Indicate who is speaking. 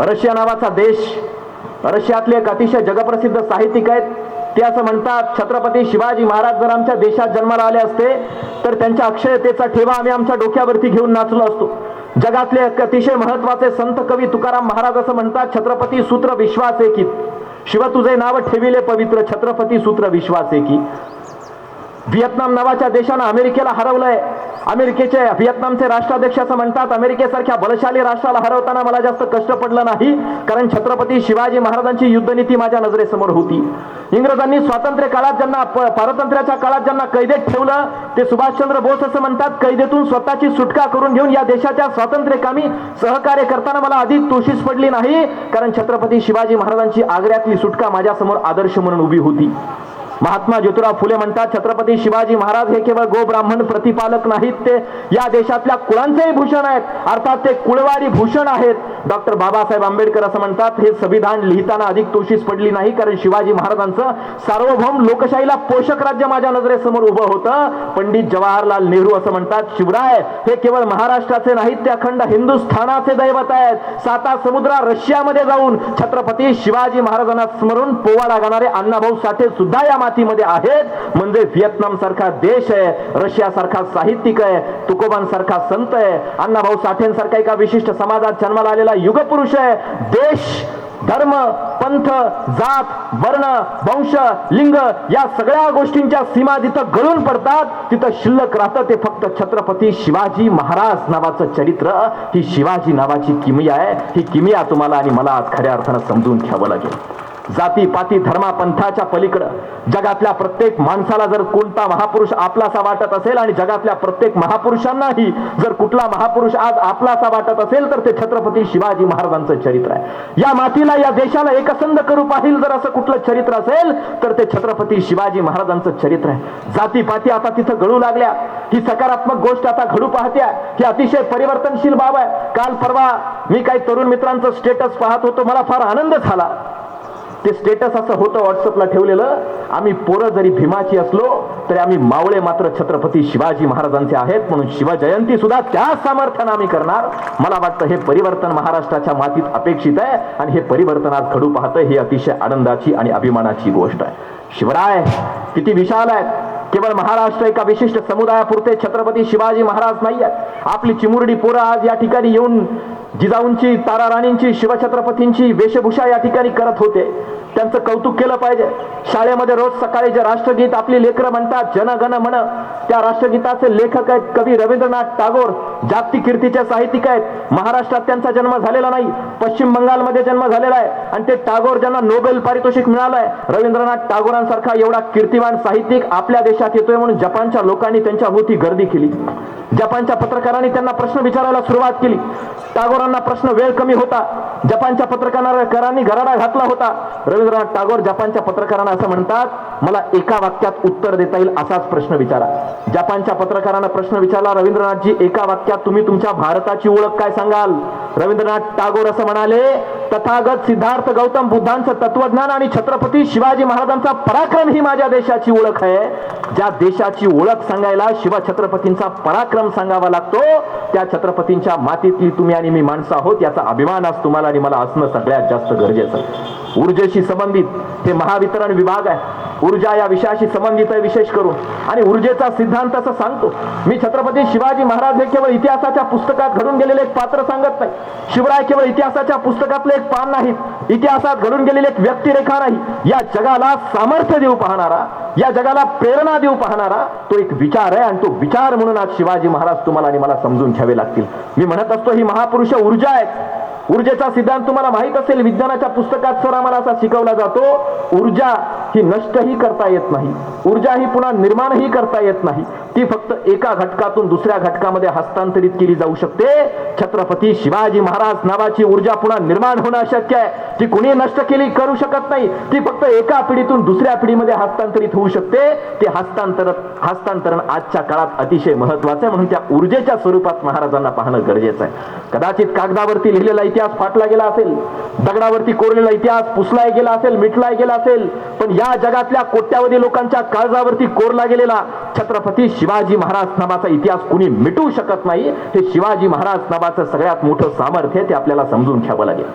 Speaker 1: Russia नावाचा देश रशियातले एक अतिशय जगप्रसिद्ध साहित्यिक आहेत. ते असं म्हणतात छत्रपती शिवाजी महाराज जर आमच्या देशात जन्माला आले असते तर त्यांच्या अक्षयतेचा ठेवा आम्ही आमच्या डोक्यावरती घेऊन नाचलो असतो. जगातले एक अतिशय महत्त्वाचे संत कवी तुकाराम महाराज असं म्हणतात छत्रपती सूत्र विश्वास एकी शिव तुझे नाव ठेविले पवित्र छत्रपती सूत्र विश्वास एकी व्हिएतनाम नावाच्या देशानं अमेरिकेला हरवलंय. अमेरिकेचे व्हिएतनामचे राष्ट्राध्यक्ष असं म्हणतात. अमेरिकेसारख्या बलशाली राष्ट्राला हरवताना मला जास्त कष्ट पडलं नाही कारण छत्रपती शिवाजी महाराजांची युद्धनीती माझ्या नजरेसमोर होती. इंग्रजांनी स्वातंत्र्य काळात ज्यांना पारतंत्र्याच्या काळात ज्यांना कैदेत ठेवलं ते सुभाषचंद्र बोस असं म्हणतात कैदेतून स्वतःची सुटका करून घेऊन या देशाच्या स्वातंत्र्यकामी सहकार्य करताना मला अधिक तोशीस पडली नाही कारण छत्रपती शिवाजी महाराजांची आग्र्यातली सुटका माझ्यासमोर आदर्श म्हणून उभी होती. महात्मा ज्योतिराव फुले म्हणतात छत्रपती शिवाजी महाराज हे केवळ गो ब्राह्मण प्रतिपालक नाहीत ते या देशातल्या कुळांचेही भूषण आहेत. अर्थात ते कुळवारी भूषण आहेत. डॉक्टर बाबासाहेब आंबेडकर असं म्हणतात हे संविधान लिहिताना अधिक तोशीस पडली नाही कारण शिवाजी महाराजांचं सार्वभौम लोकशाहीला पोषक राज्य माझ्या नजरेसमोर उभं होतं. पंडित जवाहरलाल नेहरू असं म्हणतात शिवराय हे केवळ महाराष्ट्राचे नाहीत ते अखंड हिंदुस्थानाचे दैवत आहेत. साता समुद्रा रशियामध्ये जाऊन छत्रपती शिवाजी महाराजांना स्मरून पोवाडा गाणारे अण्णाभाऊ साठे सुद्धा या जमातीमध्ये आहेत. म्हणजे व्हिएतनाम सारखा देश आहे रशिया सारखा साहित्यिक आहे तुकोबान सारखा संत आहे अण्णाभाऊ साठेंसारखा एका विशिष्ट समाजात जन्माला आलेला युगपुरुष आहे. देश धर्म पंथ जात वर्ण वंश लिंग या सगळ्या गोष्टींच्या सीमा जिथं गळून पडतात तिथं शिल्लक राहतं. ते फक्त छत्रपती शिवाजी महाराज नावाचं चरित्र. ही शिवाजी नावाची किमिया आहे. ही किमिया तुम्हाला आणि मला आज खऱ्या अर्थानं समजून घ्यावं लागेल. जाती पाती धर्मा पंथाच्या पलीकडं. जगातल्या प्रत्येक माणसाला जर कोणता महापुरुष आपलासा वाटत असेल आणि जगातल्या प्रत्येक महापुरुषांनाही जर कुठला महापुरुष आज आपलासा वाटत असेल तर ते छत्रपती शिवाजी महाराजांचं चरित्र आहे. या मातीला या देशाला एकसंध करू पाहिजे जर असं कुठलं चरित्र असेल तर ते छत्रपती शिवाजी महाराजांचं चरित्र आहे. जाती पाती आता तिथं घडू लागल्या. ही सकारात्मक गोष्ट आता घडू पाहत्या. ही अतिशय परिवर्तनशील बाब आहे. काल परवा मी काही तरुण मित्रांचं स्टेटस पाहत होतो. मला फार आनंद झाला. ते स्टेटस असं होतं व्हॉट्सअपला ठेवलेलं. आम्ही पोरं जरी भीमाची असलो तरी आम्ही मावळे मात्र छत्रपती शिवाजी महाराजांचे आहेत. म्हणून शिवजयंती सुद्धा त्या सामर्थ्यानं आम्ही करणार. मला वाटतं हे परिवर्तन महाराष्ट्राच्या मातीत अपेक्षित आहे. आणि हे परिवर्तन आज घडू पाहतं ही अतिशय आनंदाची आणि अभिमानाची गोष्ट आहे. शिवराय किती विशाल आहेत. केवळ महाराष्ट्र एका विशिष्ट समुदायापुरते छत्रपती शिवाजी महाराज नाही आहेत आपली चिमुरडी पोरं आज या ठिकाणी येऊन जिजाऊंची तारा राणींची शिवछत्रपतींची वेशभूषा या ठिकाणी करत होते. त्यांचं कौतुक केलं पाहिजे. शाळेमध्ये रोज सकाळी जे राष्ट्रगीत आपली लेकरं म्हणतात जनगण म्हण त्या राष्ट्रगीताचे लेखक आहेत कवी रवींद्रनाथ टागोर. जागतिक कीर्तीचे साहित्यिक आहेत. महाराष्ट्रात त्यांचा जन्म झालेला नाही. पश्चिम बंगालमध्ये जन्म झालेला आहे. आणि ते टागोर ज्यांना नोबेल पारितोषिक मिळालंय रवींद्रनाथ टागोरांसारखा एवढा कीर्तिवान साहित्यिक आपल्या देशात येतोय म्हणून जपानच्या लोकांनी त्यांच्या भोवती गर्दी केली. जपानच्या पत्रकारांनी त्यांना प्रश्न विचारायला सुरुवात केली. टागोरांना प्रश्न वेळ कमी होता. जपानच्या पत्रकारांनी घराडा घातला होता. रवींद्रनाथ टागोर जपानच्या पत्रकारांना असं म्हणतात मला एका वाक्यात उत्तर देता येईल असाच प्रश्न विचारा. जपानच्या पत्रकारांना प्रश्न विचारला रवींद्रनाथजी एका वाक्यात वाक्यात तुम्ही तुमच्या भारताची ओळख काय सांगाल? रवींद्रनाथ टागोर असं म्हणाले तथागत सिद्धार्थ गौतम बुद्धांचं तत्वज्ञान आणि छत्रपती शिवाजी महाराजांचा पराक्रम ही माझ्या देशाची ओळख आहे. ज्या देशाची ओळख सांगायला शिवछत्रपतींचा पराक्रम सांगावा लागतो त्या छत्रपतींच्या मातीतली तुम्ही आणि मी माणसं आहोत याचा अभिमान आज तुम्हाला आणि मला असणं सगळ्यात जास्त गरजेचं ऊर्जेशी संबंधित हे महावितरण विभाग आहे. ऊर्जा या विषयाशी संबंधित आहे विशेष करून. आणि ऊर्जेचा सिद्धांत असं सांगतो. मी छत्रपती शिवाजी महाराज हे केवळ इतिहासाच्या पुस्तकात घडून गेलेले एक पात्र सांगत नाही. शिवराय केवळ इतिहासाच्या पुस्तकातले एक पान नाहीत. इतिहासात घडून गेलेली एक व्यक्तिरेखा नाही. या जगाला सामर्थ्य देऊ पाहणारा या जगाला प्रेरणा देऊ पाहणारा तो एक विचार आहे आणि तो विचार म्हणून आज शिवाजी महाराज तुम्हाला आणि मला समजून घ्यावे लागतील. मी म्हणत असतो ही महापुरुष ऊर्जा आहेत. ऊर्जेचा सिद्धांत तुम्हाला माहीत असेल विज्ञानाच्या पुस्तकात सर आम्हाला असा शिकवला जातो ऊर्जा ही नष्टही करता येत नाही. ऊर्जा ही पुन्हा निर्माणही करता येत नाही. ती फक्त एका घटकातून दुसऱ्या घटकामध्ये हस्तांतरित केली जाऊ शकते. छत्रपती शिवाजी महाराज नावाची ऊर्जा पुन्हा निर्माण होणं अशक्य आहे. ती कुणी नष्ट केली करू शकत नाही. ती फक्त एका पिढीतून दुसऱ्या पिढीमध्ये हस्तांतरित होऊ शकते. ते हस्तांतर हस्तांतरण आजच्या काळात अतिशय महत्वाचं आहे. म्हणून त्या ऊर्जेच्या स्वरूपात महाराजांना पाहणं गरजेचं आहे. कदाचित कागदावरती लिहिलेला इतिहास फाटला गेला असेल दगडावरती कोरलेला इतिहास पुसलाय गेला असेल मिटलाय गेला असेल पण या जगातल्या कोट्यावधी लोकांच्या काळजावरती कोरला गेलेला छत्रपती शिवाजी महाराज नावाचा इतिहास कुणी मिटू शकत नाही हे शिवाजी महाराज नावाचं सगळ्यात मोठं सामर्थ्य ते आपल्याला समजून घ्यावं लागेल.